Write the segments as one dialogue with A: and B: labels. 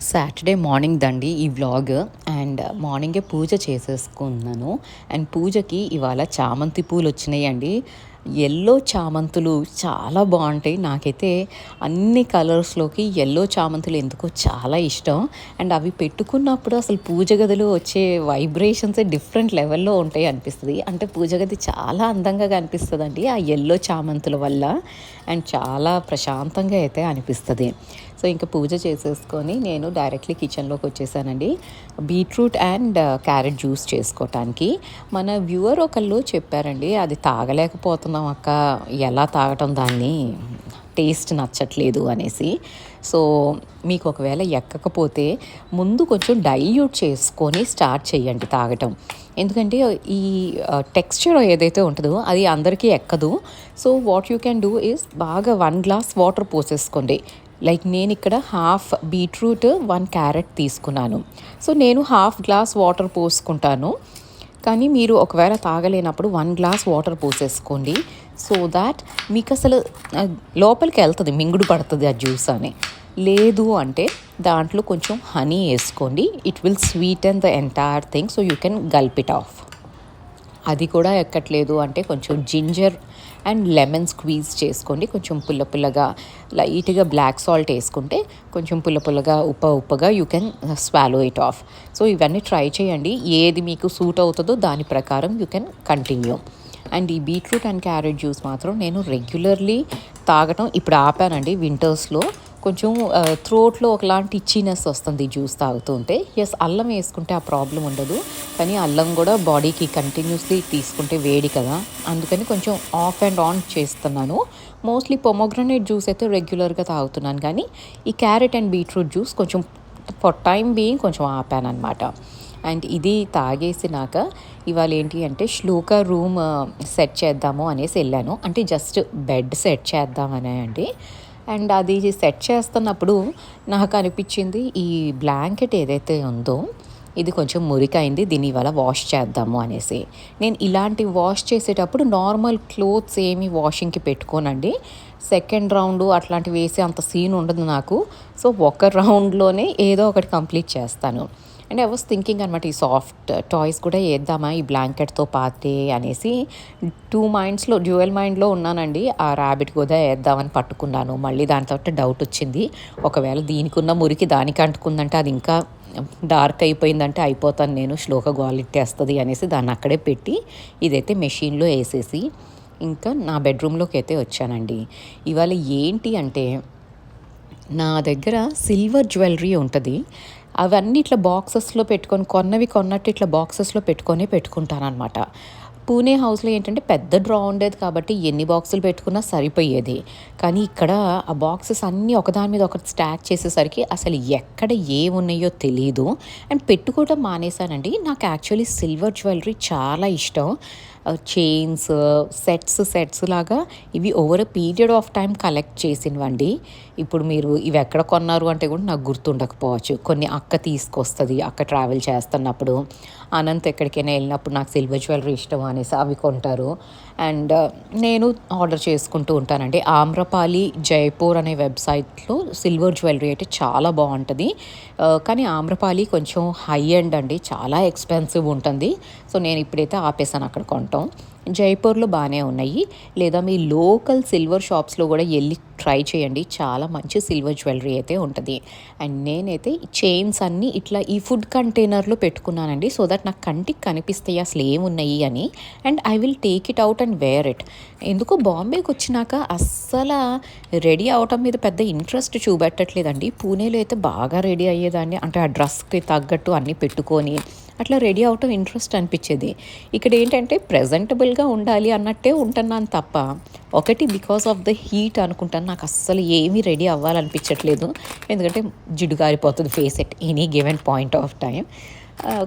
A: Saturday morning దండి ఈ vlog and మార్నింగే పూజ చేసేసుకున్నాను. అండ్ పూజకి ఇవాళ చామంతి పూలు వచ్చినాయండి ఎల్లో చామంతులు చాలా బాగుంటాయి. నాకైతే అన్ని కలర్స్లోకి ఎల్లో చామంతులు ఎందుకో చాలా ఇష్టం. అండ్ అవి పెట్టుకున్నప్పుడు అసలు పూజ గదిలో వచ్చే వైబ్రేషన్స్ డిఫరెంట్ లెవెల్లో ఉంటాయి అనిపిస్తుంది. అంటే పూజ గది చాలా అందంగా కనిపిస్తుంది అండి ఆ ఎల్లో చామంతుల వల్ల. అండ్ చాలా ప్రశాంతంగా అయితే అనిపిస్తుంది. సో ఇంకా పూజ చేసేసుకొని నేను డైరెక్ట్లీ కిచెన్లోకి వచ్చేసానండి. బీట్రూట్ అండ్ క్యారెట్ జ్యూస్ చేసుకోవటానికి మన వ్యూవర్ ఒకళ్ళు చెప్పారండి అది తాగలేకపోతున్నాం అక్క ఎలా తాగటం దాన్ని టేస్ట్ నచ్చట్లేదు అనేసి. సో మీకు ఒకవేళ ఎక్కకపోతే ముందు కొంచెం డైల్యూట్ చేసుకొని స్టార్ట్ చేయండి తాగటం. ఎందుకంటే ఈ టెక్స్చర్ ఏదైతే ఉంటుందో అది అందరికీ ఎక్కదు. So what you can do is బాగా వన్ గ్లాస్ వాటర్ పోసేసుకోండి. లైక్ నేను ఇక్కడ హాఫ్ బీట్రూట్ వన్ క్యారెట్ తీసుకున్నాను. సో నేను హాఫ్ గ్లాస్ వాటర్ పోసుకుంటాను. కానీ మీరు ఒకవేళ తాగలేనప్పుడు వన్ గ్లాస్ వాటర్ పోసేసుకోండి. సో దాట్ మీకు అసలు లోపలికి వెళ్తుంది మింగుడు పడుతుంది ఆ జ్యూస్ అని. లేదు అంటే దాంట్లో కొంచెం హనీ వేసుకోండి. It will sweet and the entire thing so you can gulp it off అది కూడా ఎక్కట్లేదు అంటే కొంచెం జింజర్ అండ్ లెమన్ స్క్వీజ్ చేసుకోండి. కొంచెం పుల్ల పుల్లగా లైట్గా బ్లాక్ సాల్ట్ వేసుకుంటే కొంచెం పుల్ల పుల్లగా ఉప్ప ఉప్పగా you can swallow it off so ఇవన్నీ ట్రై చేయండి. ఏది మీకు సూట్ అవుతుందో దాని ప్రకారం యూ కెన్ కంటిన్యూ అండ్ ఈ బీట్రూట్ అండ్ క్యారెట్ జ్యూస్ మాత్రం నేను రెగ్యులర్లీ తాగటం ఇప్పుడు ఆపానండి వింటర్స్లో. కొంచెం థ్రోట్లో ఒకలాంటి ఇచ్చినెస్ వస్తుంది జ్యూస్ తాగుతూ ఉంటే ఎస్ అల్లం వేసుకుంటే ఆ ప్రాబ్లం ఉండదు. కానీ అల్లం కూడా బాడీకి కంటిన్యూస్లీ తీసుకుంటే వేడి కదా. అందుకని కొంచెం ఆఫ్ అండ్ ఆన్ చేస్తున్నాను. మోస్ట్లీ పొమోగ్రనేట్ జ్యూస్ అయితే రెగ్యులర్గా తాగుతున్నాను. కానీ ఈ క్యారెట్ అండ్ బీట్రూట్ జ్యూస్ కొంచెం ఫర్ టైం బీయింగ్ కొంచెం ఆపాను అనమాట అండ్ ఇది తాగేసినాక ఇవాళ ఏంటి అంటే శ్లోక రూమ్ సెట్ చేద్దాము అనేసి వెళ్ళాను. అంటే జస్ట్ బెడ్ సెట్ చేద్దామనే అండి. అండ్ అది సెట్ చేస్తున్నప్పుడు నాకు అనిపించింది ఈ బ్లాంకెట్ ఏదైతే ఉందో ఇది కొంచెం మురికైంది దీన్ని ఇవాళ వాష్ చేద్దాము అనేసి. నేను ఇలాంటి వాష్ చేసేటప్పుడు నార్మల్ క్లోత్స్ ఏమి వాషింగ్కి పెట్టుకోనండి. సెకండ్ రౌండ్ అట్లాంటివి వేసే అంత సీన్ ఉండదు నాకు. సో ఒక రౌండ్లోనే ఏదో ఒకటి కంప్లీట్ చేస్తాను. అండ్ ఐ వాస్ థింకింగ్ అనమాట ఈ సాఫ్ట్ టాయ్స్ uh, కూడా వేద్దామా ఈ బ్లాంకెట్తో పాతే అనేసి టూ మైండ్స్లో డ్యూయల్ మైండ్లో ఉన్నానండి. ఆ ర్యాబిట్ కూడా వేద్దామని పట్టుకున్నాను. మళ్ళీ దాని తర్వాత డౌట్ వచ్చింది. ఒకవేళ దీనికి ఉన్న మురికి దానికి అంటుకుందంటే అది ఇంకా డార్క్ అయిపోయిందంటే అయిపోతాను నేను శ్లోక గోలిట్టేస్తుంది అనేసి దాన్ని అక్కడే పెట్టి ఇదైతే మెషిన్లో వేసేసి ఇంకా నా బెడ్రూమ్లోకి అయితే వచ్చానండి. ఇవాళ ఏంటి అంటే నా దగ్గర సిల్వర్ జ్యువెలరీ ఉంటుంది. అవన్నీ ఇట్లా బాక్సెస్లో పెట్టుకొని కొన్నవి కొన్నట్టు ఇట్లా బాక్సెస్లో పెట్టుకొని పెట్టుకుంటానమాట పూణే హౌస్లో ఏంటంటే పెద్ద డ్రా ఉండేది కాబట్టి ఎన్ని బాక్సులు పెట్టుకున్నా సరిపోయేది. కానీ ఇక్కడ ఆ బాక్సెస్ అన్నీ ఒకదాని మీద ఒకటి స్టాక్ చేసేసరికి అసలు ఎక్కడ ఏమున్నాయో తెలియదు అండ్ పెట్టుకోవడం మానేశానండి. నాకు యాక్చువల్లీ సిల్వర్ జ్యువెలరీ చాలా ఇష్టం. చైన్స్ సెట్స్ సెట్స్ లాగా ఇవి over period of time collect చేసినవండి. ఇప్పుడు మీరు ఇవి ఎక్కడ కొన్నారు అంటే కూడా నాకు గుర్తుండకపోవచ్చు. కొన్ని అక్క తీసుకొస్తుంది అక్క ట్రావెల్ చేస్తున్నప్పుడు. అనంత్ ఎక్కడికైనా వెళ్ళినప్పుడు నాకు సిల్వర్ జ్యువెలరీ ఇష్టం అనేసి అవి కొంటారు. అండ్ uh, నేను ఆర్డర్ చేసుకుంటూ ఉంటానండి. ఆమ్రపాలి జైపూర్ అనే వెబ్సైట్లో సిల్వర్ జ్యువెలరీ అయితే చాలా బాగుంటుంది. Uh, కానీ ఆమ్రపాలి కొంచెం హై ఎండ్ అండి. చాలా ఎక్స్పెన్సివ్ ఉంటుంది. సో నేను ఇప్పుడైతే ఆపేసాను అక్కడ కొంటాం జైపూర్లో బాగానే ఉన్నాయి. లేదా మీ లోకల్ సిల్వర్ షాప్స్లో కూడా వెళ్ళి ట్రై చేయండి. చాలా మంచి సిల్వర్ జ్యువెలరీ అయితే ఉంటుంది. అండ్ నేనైతే చైన్స్ అన్నీ ఇట్లా ఈ ఫుడ్ కంటైనర్లో పెట్టుకున్నానండి. సో దట్ నాకు కంటికి కనిపిస్తాయి. అసలు ఏమున్నాయి అని. And I will take it out and wear it. ఎందుకో బాంబేకి వచ్చినాక అస్సలు రెడీ అవటం మీద పెద్ద ఇంట్రెస్ట్ చూపెట్టట్లేదండి. పూణేలో అయితే బాగా రెడీ అయ్యేదాన్ని. అంటే ఆ డ్రెస్కి తగ్గట్టు అన్నీ పెట్టుకొని అట్లా రెడీ అవటం ఇంట్రెస్ట్ అనిపించేది. ఇక్కడ ఏంటంటే ప్రజెంటబుల్గా ఉండాలి అన్నట్టే ఉంటున్నాను తప్ప ఒకటి బికాస్ ఆఫ్ ద హీట్ అనుకుంటాను. నాకు అస్సలు ఏమీ రెడీ అవ్వాలనిపించట్లేదు. ఎందుకంటే జిడుగారిపోతుంది face at any given point of time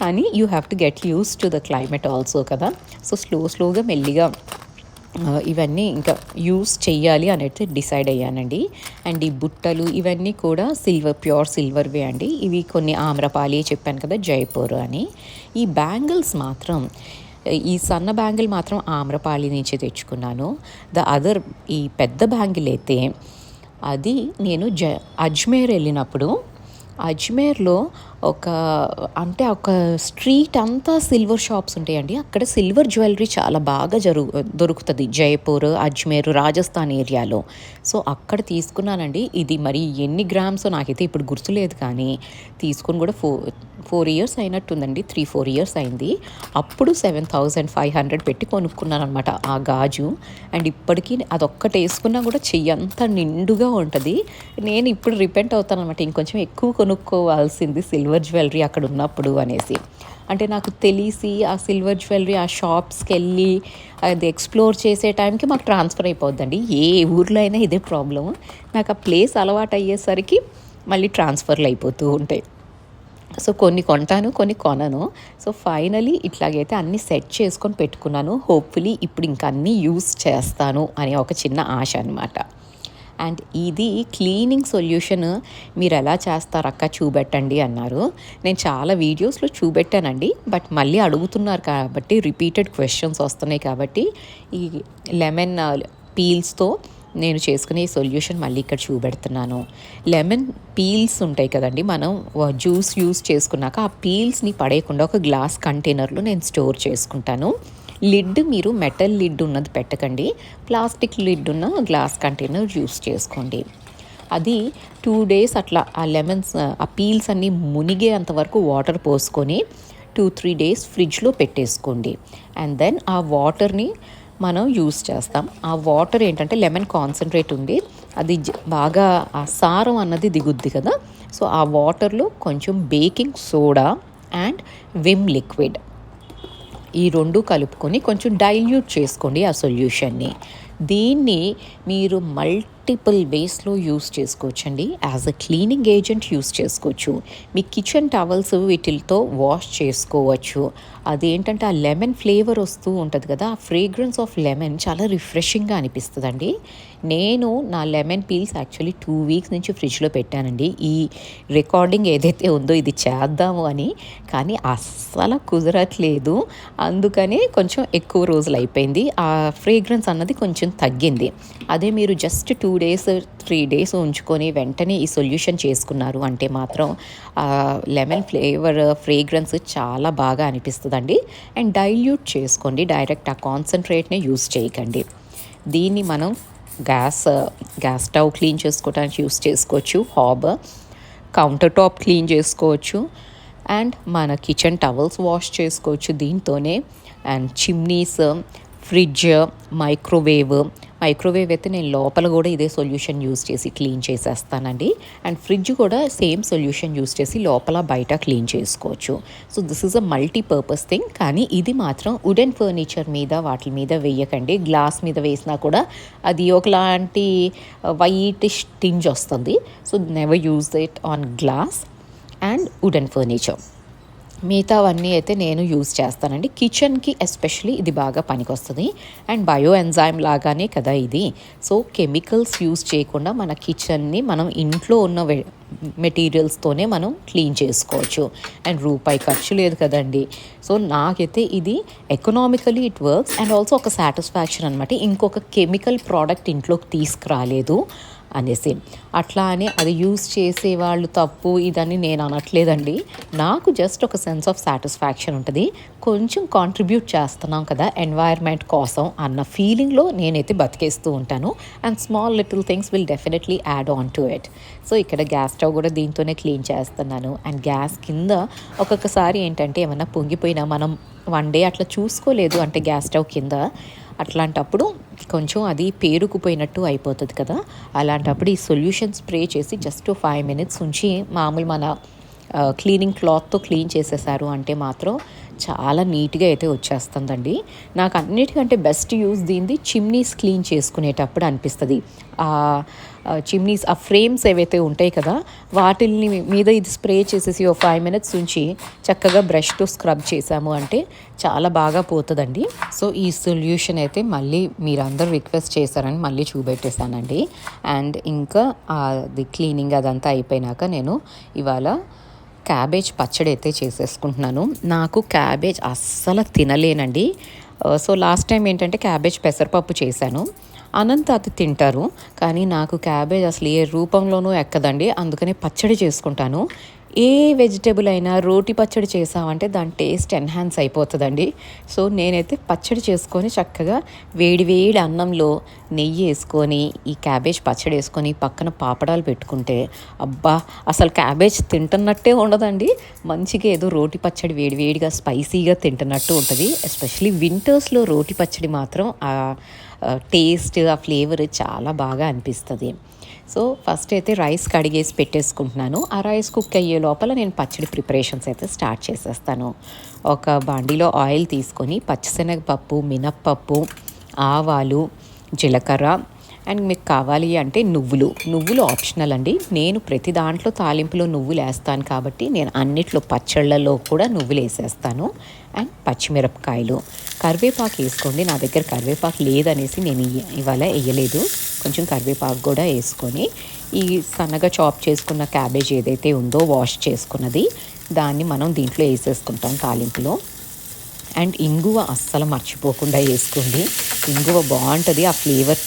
A: కానీ you have to get use to the climate also కదా. సో స్లో స్లోగా మెల్లిగా ఇవన్నీ ఇంకా యూస్ చెయ్యాలి అనేది డిసైడ్ అయ్యానండి. అండ్ ఈ బుట్టలు ఇవన్నీ కూడా సిల్వర్ ప్యూర్ సిల్వర్వే అండి. ఇవి కొన్ని ఆమ్రపాలి చెప్పాను కదా జైపూర్ అని. ఈ బ్యాంగిల్స్ మాత్రం ఈ సన్న బ్యాంగిల్ మాత్రం ఆమ్రపాలి నుంచి తెచ్చుకున్నాను. ద అదర్ ఈ పెద్ద బ్యాంగిల్ అయితే అది నేను జ అజ్మేర్ వెళ్ళినప్పుడు అజ్మేర్లో ఒక అంటే ఒక స్ట్రీట్ అంతా సిల్వర్ షాప్స్ ఉంటాయండి. అక్కడ సిల్వర్ జ్యువెలరీ చాలా బాగా జరు దొరుకుతుంది. జైపూర్ అజ్మేర్ రాజస్థాన్ ఏరియాలో. సో అక్కడ తీసుకున్నానండి. ఇది మరి ఎన్ని గ్రామ్స్ నాకైతే ఇప్పుడు గుర్తులేదు కానీ తీసుకుని కూడా ఫో ఫోర్ ఇయర్స్ అయినట్టుందండి. త్రీ ఫోర్ ఇయర్స్ అయింది. అప్పుడు సెవెన్ థౌజండ్ ఫైవ్ హండ్రెడ్ పెట్టి కొనుక్కున్నాను అనమాట ఆ గాజు. అండ్ ఇప్పటికీ అదొక్కటి వేసుకున్నా కూడా చెయ్యి అంతా నిండుగా ఉంటుంది. నేను ఇప్పుడు రిపెంట్ అవుతాను అనమాట ఇంకొంచెం ఎక్కువ కొనుక్కోవాల్సింది సిల్వర్ జ్యువెలరీ అక్కడ ఉన్నప్పుడు అనేసి. అంటే నాకు తెలిసి ఆ సిల్వర్ జ్యువెలరీ ఆ షాప్స్కి వెళ్ళి అది ఎక్స్ప్లోర్ చేసే టైంకి మాకు ట్రాన్స్ఫర్ అయిపోద్దండి. ఏ ఊర్లో అయినా ఇదే ప్రాబ్లం నాకు ఆ ప్లేస్ అలవాటు అయ్యేసరికి మళ్ళీ ట్రాన్స్ఫర్లు అయిపోతూ ఉంటాయి. సో కొన్ని కొంటాను కొన్ని కొనను. సో ఫైనలీ ఇట్లాగైతే అన్నీ సెట్ చేసుకొని పెట్టుకున్నాను. హోప్ఫుల్లీ ఇప్పుడు ఇంకా అన్నీ యూస్ చేస్తాను అనే ఒక చిన్న ఆశ అనమాట అండ్ ఇది క్లీనింగ్ సొల్యూషన్ మీరు ఎలా చేస్తారు అక్క చూపెట్టండి అన్నారు. నేను చాలా వీడియోస్లో చూపెట్టానండి బట్ మళ్ళీ అడుగుతున్నారు కాబట్టి రిపీటెడ్ క్వశ్చన్స్ వస్తున్నాయి కాబట్టి ఈ లెమన్ పీల్స్తో నేను చేసుకునే సొల్యూషన్ మళ్ళీ ఇక్కడ చూపెడుతున్నాను. లెమన్ పీల్స్ ఉంటాయి కదండి మనం జ్యూస్ యూస్ చేసుకున్నాక ఆ పీల్స్ని పడేయకుండా ఒక గ్లాస్ కంటైనర్లో నేను స్టోర్ చేసుకుంటాను. లిడ్ మీరు మెటల్ లిడ్ ఉన్నది పెట్టకండి ప్లాస్టిక్ లిడ్ ఉన్న గ్లాస్ కంటైనర్ యూస్ చేసుకోండి. అది టూ డేస్ అట్లా ఆ లెమన్స్ ఆ పీల్స్ అన్నీ మునిగేంత వరకు వాటర్ పోసుకొని టూ త్రీ డేస్ ఫ్రిడ్జ్లో పెట్టేసుకోండి. అండ్ దెన్ ఆ వాటర్ని మనం యూస్ చేస్తాం. ఆ వాటర్ ఏంటంటే లెమన్ కాన్సన్ట్రేట్ ఉంది. అది బాగా ఆ సారం అన్నది దిగుద్ది కదా. సో ఆ వాటర్లో కొంచెం baking soda and Vim liquid ఈ రెండు కలుపుకొని కొంచెం డైల్యూట్ చేసుకోండి ఆ సొల్యూషన్ని దీన్ని మీరు మల్టిపుల్ వేస్లో యూస్ చేసుకోవచ్చండి. As a cleaning agent use చేసుకోవచ్చు. మీ కిచెన్ టవల్స్ వీటితో వాష్ చేసుకోవచ్చు. అదేంటంటే ఆ లెమన్ ఫ్లేవర్ వస్తూ ఉంటుంది కదా ఆ ఫ్రేగ్రెన్స్ ఆఫ్ లెమన్ చాలా రిఫ్రెషింగ్గా అనిపిస్తుందండి. నేను నా lemon peels actually two weeks నుంచి ఫ్రిడ్జ్లో పెట్టానండి. ఈ రికార్డింగ్ ఏదైతే ఉందో ఇది చేద్దాము అని. కానీ అస్సలు కుదరట్లేదు. అందుకనే కొంచెం ఎక్కువ రోజులు అయిపోయింది. ఆ ఫ్రేగ్రెన్స్ అన్నది కొంచెం తగ్గింది. అదే మీరు just two days three days ఉంచుకొని వెంటనే ఈ సొల్యూషన్ చేసుకున్నారు. అంటే మాత్రం లెమన్ ఫ్లేవర్ ఫ్రేగ్రెన్స్ చాలా బాగా అనిపిస్తుందండి. అండ్ డైల్యూట్ చేసుకోండి. డైరెక్ట్ ఆ కాన్సన్ట్రేట్నే యూస్ చేయకండి. దీన్ని మనం గ్యాస్ గ్యాస్ స్టవ్ క్లీన్ చేసుకోవడానికి యూస్ చేసుకోవచ్చు. హాబ్ కౌంటర్ టాప్ క్లీన్ చేసుకోవచ్చు. అండ్ మన కిచెన్ టవల్స్ వాష్ చేసుకోవచ్చు దీంతోనే. And chimneys fridge microwave microwave అయితే నేను లోపల కూడా ఇదే సొల్యూషన్ యూస్ చేసి క్లీన్ చేసేస్తానండి. అండ్ ఫ్రిడ్జ్ కూడా సేమ్ సొల్యూషన్ యూస్ చేసి లోపల బయట క్లీన్ చేసుకోవచ్చు. So this is a multipurpose thing కానీ ఇది మాత్రం వుడెన్ ఫర్నిచర్ మీద వాటి మీద వేయకండి. గ్లాస్ మీద వేసినా కూడా అది ఒకలాంటి uh, వైట్ టింజ్ వస్తుంది. So never use it on glass and wooden furniture. మిగతావన్నీ అయితే నేను యూజ్ చేస్తానండి. కిచెన్కి ఎస్పెషలీ ఇది బాగా పనికొస్తుంది. అండ్ బయో ఎంజైమ్ లాగానే కదా ఇది. సో కెమికల్స్ యూజ్ చేయకుండా మన కిచెన్ని మనం ఇంట్లో ఉన్న మెటీరియల్స్తోనే మనం క్లీన్ చేసుకోవచ్చు. అండ్ రూపాయి ఖర్చు లేదు కదండి. సో నాకైతే ఇది economically it works and also ఒక సాటిస్ఫాక్షన్ అనమాట ఇంకొక కెమికల్ ప్రోడక్ట్ ఇంట్లోకి తీసుకురాలేదు. అనేసి. అట్లా అని అది యూస్ చేసే వాళ్ళు తప్పు ఇదని నేను అనట్లేదండి. నాకు జస్ట్ ఒక సెన్స్ ఆఫ్ సాటిస్ఫాక్షన్ ఉంటుంది. కొంచెం కాంట్రిబ్యూట్ చేస్తున్నాం కదా ఎన్వైర్న్మెంట్ కోసం అన్న ఫీలింగ్లో నేనైతే బతికేస్తూ ఉంటాను. And small little things will definitely add on to it so ఇక్కడ గ్యాస్ స్టవ్ కూడా దీంతోనే క్లీన్ చేస్తున్నాను. అండ్ గ్యాస్ కింద ఒక్కొక్కసారి ఏంటంటే ఏమన్నా పొంగిపోయినా మనం వన్ డే అట్లా చూసుకోలేదు అంటే గ్యాస్ స్టవ్ కింద. అట్లాంటప్పుడు కొంచెం అది పేరుకుపోయినట్టు అయిపోతుంది కదా. అలాంటప్పుడు ఈ సొల్యూషన్ స్ప్రే చేసి జస్ట్ ఫైవ్ మినిట్స్ ఉంచి మామూలు మన క్లీనింగ్ క్లాత్తో క్లీన్ చేసేసారు అంటే మాత్రం చాలా నీట్గా అయితే వచ్చేస్తుందండి. నాకు అన్నిటికంటే బెస్ట్ యూస్ దీనిది చిమ్నీస్ క్లీన్ చేసుకునేటప్పుడు అనిపిస్తుంది. చిమ్నీస్ ఆ ఫ్రేమ్స్ ఏవైతే ఉంటాయి కదా వాటిల్ని మీద ఇది స్ప్రే చేసేసి ఓ ఫైవ్ మినిట్స్ ఉంచి చక్కగా బ్రష్తో స్క్రబ్ చేసాము అంటే చాలా బాగా పోతుందండి. సో ఈ సొల్యూషన్ అయితే మళ్ళీ మీరందరూ రిక్వెస్ట్ చేశారని మళ్ళీ చూపెట్టేశానండి. అండ్ ఇంకా అది క్లీనింగ్ అదంతా అయిపోయినాక నేను ఇవాళ క్యాబేజ్ పచ్చడి అయితే చేసేసుకుంటున్నాను. నాకు క్యాబేజ్ అస్సలు తినలేనండి. సో లాస్ట్ టైం ఏంటంటే క్యాబేజ్ పెసరపప్పు చేశాను. అనంత అది తింటారు కానీ నాకు క్యాబేజ్ అసలు ఏ రూపంలోనూ ఎక్కదండి. అందుకని పచ్చడి చేసుకుంటాను. ఏ వెజిటేబుల్ అయినా రోటి పచ్చడి చేసామంటే దాని టేస్ట్ ఎన్హాన్స్ అయిపోతుందండి. సో నేనైతే పచ్చడి చేసుకొని చక్కగా వేడి వేడి అన్నంలో నెయ్యి వేసుకొని ఈ క్యాబేజ్ పచ్చడి వేసుకొని పక్కన పాపడాలు పెట్టుకుంటే అబ్బా! అసలు క్యాబేజ్ తింటున్నట్టే ఉండదండి. మంచిగా ఏదో రోటి పచ్చడి వేడి వేడిగా స్పైసీగా తింటున్నట్టు ఉంటుంది. ఎస్పెషలీ వింటర్స్లో రోటి పచ్చడి మాత్రం ఆ టేస్ట్ ఆ ఫ్లేవర్ చాలా బాగా అనిపిస్తుంది. సో ఫస్ట్ అయితే రైస్ కడిగేసి పెట్టేసుకుంటున్నాను. ఆ రైస్ కుక్ అయ్యే లోపల నేను పచ్చడి ప్రిపరేషన్స్ అయితే స్టార్ట్ చేసేస్తాను. ఒక బాండీలో ఆయిల్ తీసుకొని పచ్చిశనగపప్పు మినప్పప్పు ఆవాలు జీలకర్ర అండ్ మీకు కావాలి అంటే నువ్వులు. నువ్వులు ఆప్షనల్ అండి. నేను ప్రతి దాంట్లో తాలింపులో నువ్వులు వేస్తాను కాబట్టి నేను అన్నిట్లో పచ్చళ్ళలో కూడా నువ్వులు వేసేస్తాను. అండ్ పచ్చిమిరపకాయలు. కరివేపాకు వేసుకోండి. నా దగ్గర కరివేపాకు లేదనేసి నేను ఇవాళ వేయలేదు. కొంచెం కరివేపాకు కూడా వేసుకొని ఈ సన్నగా చాప్ చేసుకున్న క్యాబేజ్ ఏదైతే ఉందో వాష్ చేసుకున్నది దాన్ని మనం దీంట్లో వేసేసుకుంటాం తాలింపులో. అండ్ ఇంగువ అస్సలు మర్చిపోకుండా వేసుకోండి. ఇంగువ బాగుంటుంది ఆ ఫ్లేవర్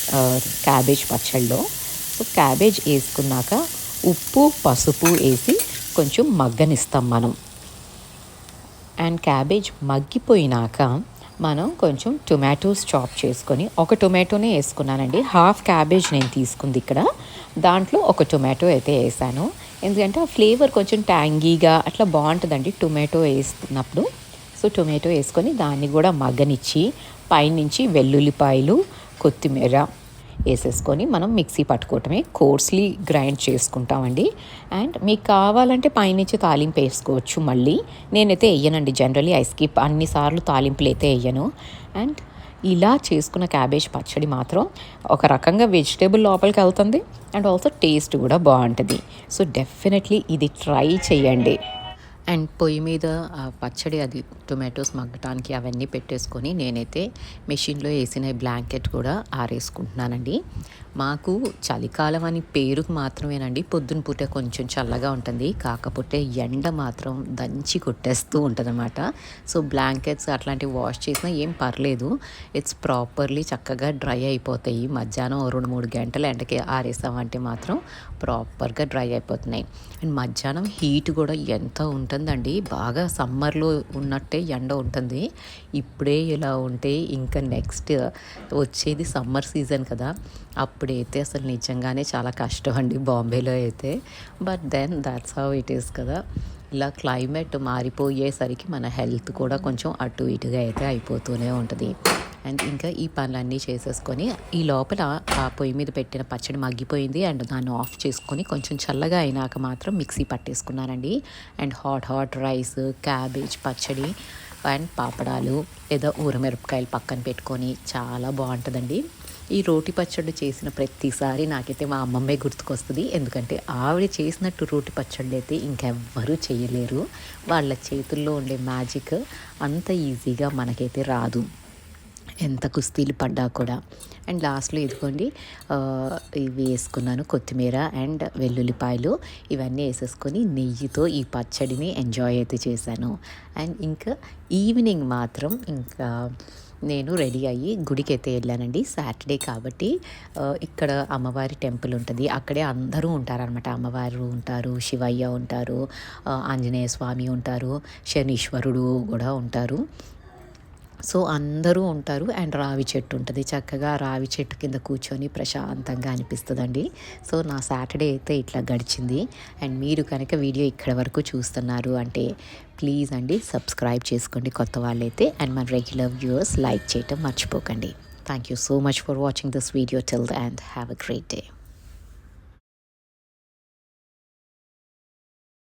A: క్యాబేజ్ పచ్చళ్ళలో. సో క్యాబేజ్ వేసుకున్నాక ఉప్పు పసుపు వేసి కొంచెం మగ్గనిస్తాం మనం. అండ్ క్యాబేజ్ మగ్గిపోయినాక మనం కొంచెం టొమాటోస్ చాప్ చేసుకొని ఒక టొమాటోనే వేసుకున్నానండి. హాఫ్ క్యాబేజ్ నేను తీసుకుంది ఇక్కడ. దాంట్లో ఒక టొమాటో అయితే వేసాను. ఎందుకంటే ఆ ఫ్లేవర్ కొంచెం ట్యాంగీగా అట్లా బాగుంటుందండి టొమాటో వేస్తున్నప్పుడు. సో టొమాటో వేసుకొని దాన్ని కూడా మగ్గనిచ్చి పైనుంచి వెల్లుల్లిపాయలు కొత్తిమీర వేసేసుకొని మనం మిక్సీ పట్టుకోవటమే కోర్స్లీ గ్రైండ్ చేసుకుంటామండి. అండ్ మీకు కావాలంటే పైనుంచి తాలింపు వేసుకోవచ్చు మళ్ళీ. నేనైతే వేయనండి జనరలీ ఐ స్కిప్ అన్నిసార్లు తాలింపులు అయితే వేయను. అండ్ ఇలా చేసుకున్న క్యాబేజ్ పచ్చడి మాత్రం ఒక రకంగా వెజిటేబుల్ లోపలికి వెళ్తుంది. అండ్ ఆల్సో టేస్ట్ కూడా బాగుంటుంది. సో డెఫినెట్లీ ఇది ట్రై చేయండి అండ్ పొయ్యి మీద పచ్చడి అది టొమాటోస్ మగ్గటానికి అవన్నీ పెట్టేసుకొని నేనైతే మెషిన్లో వేసిన బ్లాంకెట్ కూడా ఆరేసుకుంటున్నానండి. మాకు చలికాలం అని పేరుకు మాత్రమేనండి. పొద్దున పూట కొంచెం చల్లగా ఉంటుంది. కాకపోతే ఎండ మాత్రం దంచి కొట్టేస్తూ ఉంటుందన్నమాట. సో బ్లాంకెట్స్ అట్లాంటివి వాష్ చేసినా ఏం పర్లేదు. ఇట్స్ ప్రాపర్లీ చక్కగా డ్రై అయిపోతాయి. మధ్యాహ్నం రెండు మూడు గంటలు ఎండకి ఆరేసామంటే మాత్రం ప్రాపర్గా డ్రై అయిపోతున్నాయి. అండ్ మధ్యాహ్నం హీట్ కూడా ఎంత ఉంటుందండి. బాగా సమ్మర్లో ఉన్నట్టే ఎండ ఉంటుంది. ఇప్పుడే ఇలా ఉంటే ఇంకా నెక్స్ట్ వచ్చేది సమ్మర్ సీజన్ కదా. అప్పుడైతే అసలు నిజంగానే చాలా కష్టం అండి బాంబేలో అయితే. But then that's how it is కదా. ఇలా క్లైమేట్ మారిపోయేసరికి మన హెల్త్ కూడా కొంచెం అటు ఇటుగా అయితే అయిపోతూనే ఉంటుంది. అండ్ ఇంకా ఈ పనులన్నీ చేసేసుకొని ఈ లోపల ఆ పొయ్యి మీద పెట్టిన పచ్చడి మగ్గిపోయింది అండ్ దాన్ని ఆఫ్ చేసుకొని కొంచెం చల్లగా అయినాక మాత్రం mixie పట్టేసుకున్నానండి. And hot hot rice cabbage పచ్చడి అండ్ పాపడాలు లేదా ఊరమిరపకాయలు పక్కన పెట్టుకొని చాలా బాగుంటుందండి. ఈ రోటి పచ్చడి చేసిన ప్రతిసారి నాకైతే మా అమ్మమ్మే గుర్తుకొస్తుంది. ఎందుకంటే ఆవిడ చేసినట్టు రోటి పచ్చళ్ళు అయితే ఇంకెవ్వరూ చేయలేరు. వాళ్ళ చేతుల్లో ఉండే మ్యాజిక్ అంత ఈజీగా మనకైతే రాదు. ఎంత కుస్తీలు పడ్డా కూడా. అండ్ లాస్ట్లో ఇదిగోండి ఇవి వేసుకున్నాను కొత్తిమీర అండ్ వెల్లుల్లిపాయలు. ఇవన్నీ వేసేసుకొని నెయ్యితో ఈ పచ్చడిని ఎంజాయ్ అయితే చేశాను. అండ్ ఇంకా ఈవినింగ్ మాత్రం ఇంకా నేను రెడీ అయ్యి గుడికి అయితే వెళ్ళానండి. సాటర్డే కాబట్టి ఇక్కడ అమ్మవారి టెంపుల్ ఉంటుంది. అక్కడే అందరూ ఉంటారనమాట అమ్మవారు ఉంటారు శివయ్య ఉంటారు ఆంజనేయ స్వామి ఉంటారు శనీశ్వరుడు కూడా ఉంటారు. సో అందరూ ఉంటారు అండ్ రావి చెట్టు ఉంటుంది. చక్కగా రావి చెట్టు కింద కూర్చొని ప్రశాంతంగా అనిపిస్తుందండి. సో నా సాటర్డే అయితే ఇట్లా గడిచింది. అండ్ మీరు కనుక వీడియో ఇక్కడ వరకు చూస్తున్నారు అంటే ప్లీజ్ అండి సబ్స్క్రైబ్ చేసుకోండి కొత్త వాళ్ళైతే. అండ్ మన రెగ్యులర్ వ్యూవర్స్ లైక్ చేయటం మర్చిపోకండి. Thank you so much for watching this video till the and have a great day